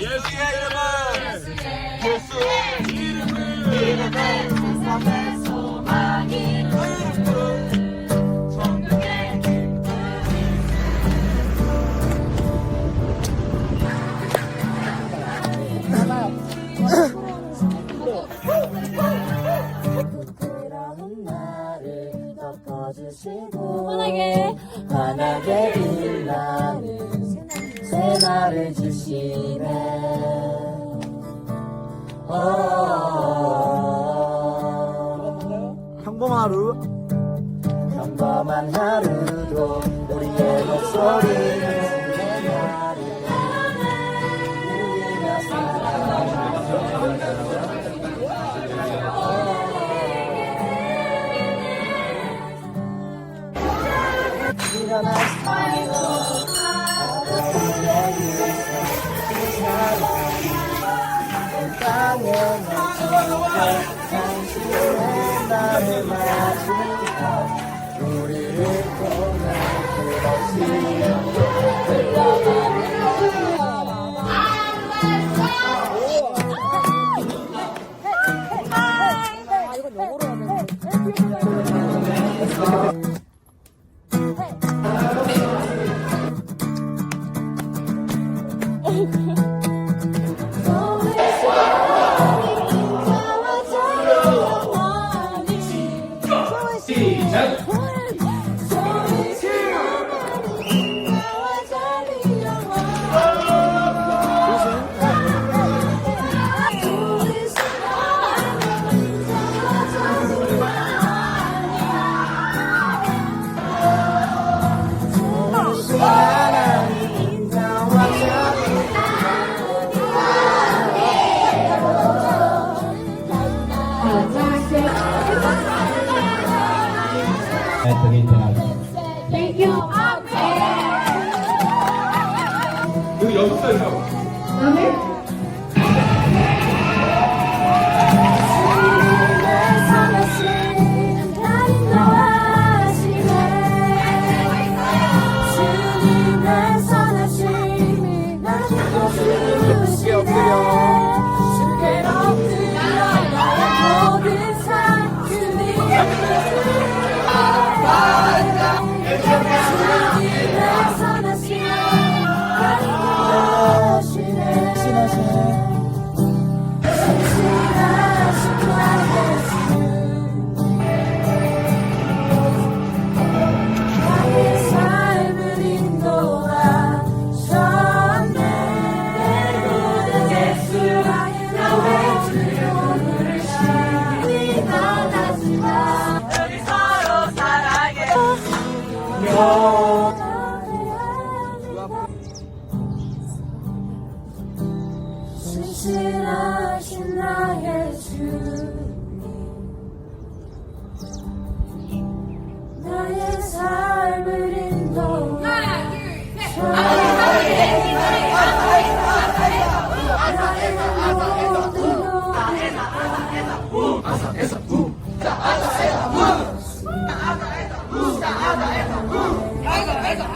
예수의 이름은 예수의 이름은 이름은 세상의 소망이 천국의 부끄러운 나를 덮어주시고 환하게 환하게 빛나는 새 날을 주시네. 어, 평범한 하루. 평범한 하루도 우리의 목소리는 주의 나를 누리며 살아 일어나 땅에 끝없이 아 이건 영 help. 그 역사에서 삶을 신실하신 나의 주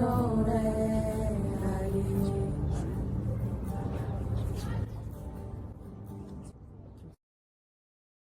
no.